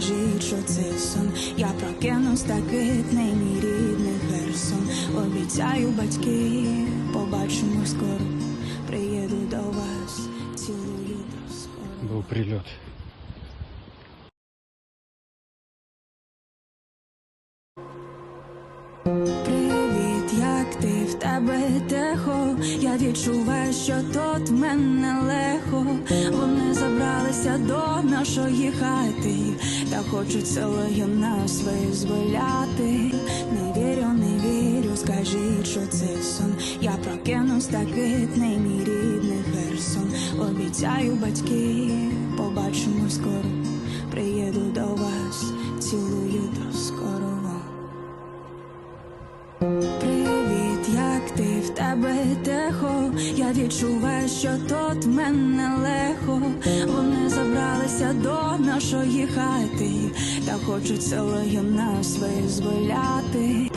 скажіть, що це сон. Я прокинусь такий мій рідний Херсон. Обіцяю батьки, побачимо скоро. Приїду до вас, цілую до скоро. Був прильот. Привіт, як ти в тебе тихо? Я відчуваю, що тут мене легко. Нашої хати, та хочуть село нас визволяти. Не вірю, не вірю, скажіть, що це сон. Я прокинусь такий мій рідний Херсон. Обіцяю батьки, побачимо скоро. Приїду до вас, цілую до скорого. Привіт, як ти в тебе тихо? Я відчуваю, що тут мене легко. Нашої хати, та хочуть село нас визволяти.